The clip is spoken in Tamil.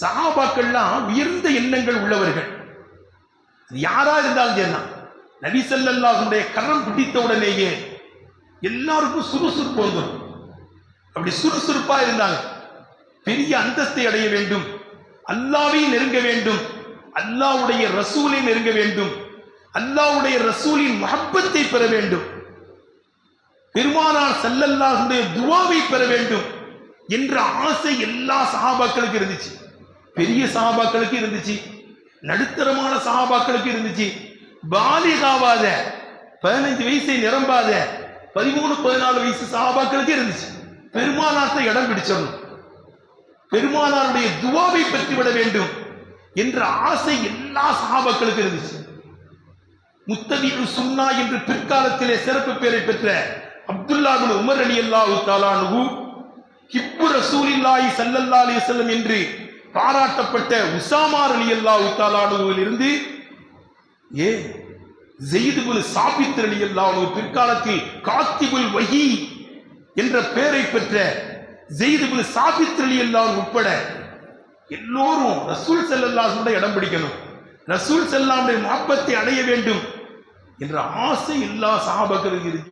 சஹாபாக்கள்லாம் உயர்ந்த எண்ணங்கள் உள்ளவர்கள். யாரா இருந்தாலும் சரிதான். நபி ஸல்லல்லாஹுடைய கரம் பிடித்த உடனேயே எல்லாருக்கும் சுறுசுறுப்பு வந்துடும். அப்படி சுறுசுறுப்பா இருந்தாங்க பெரிய அந்தஸ்தை அடைய வேண்டும். அல்லாவை நெருங்க வேண்டும். அல்லாவுடைய ரசூலை நெருங்க வேண்டும். அல்லாவுடைய ரசூலின் மஹப்பத்தை பெற வேண்டும். பெருமானார் செல்லல்லாஹுடைய துவாவை பெற வேண்டும் என்ற ஆசை எல்லா சஹாபாக்களுக்கு இருந்துச்சு. பெரிய சகாபாக்களுக்கு இருந்துச்சு. நடுத்தரமான சகாபாக்களுக்கு இருந்துச்சு. பாலிகாவாத பதினஞ்சு வயசை நிரம்பாத பதிமூணு பதினாலு வயசு சகாபாக்களுக்கு இருந்துச்சு. பெருமானார்த்தை இடம் பிடிச்சிடணும். பெருமானாருடைய துவாவை பெற்றுவிட வேண்டும் என்ற ஆசை எல்லா சகாபாக்களுக்கு இருந்துச்சு. முத்தபிஉ சுன்னா என்று பிற்காலத்திலே சிறப்பு பெயரை பெற்ற அப்துல்லாபின் உமர் அலி அல்லாஹு தாலானு கிப்பு ரசூலில்லாஹி ஸல்லல்லாஹு செல்லம் என்று பாராட்டப்பட்ட உசாமார் அலி அல்லா தாலானுவில் இருந்து ஏ ஜெயிதுபுல் சாபித் அலி அல்லா பிற்காலத்தில் காத்திபுல் வஹி என்ற பெயரை பெற்ற ஜெயிதுபுல் சாபித் அலி உட்பட எல்லோரும் ரசூல் ஸல்லல்லாஹு இடம் பிடிக்கணும். ரசூல் செல்லாமுடைய மாப்பத்தை அடைய வேண்டும் என்ற ஆசை எல்லா சஹாபாக்களுக்கு இருக்கு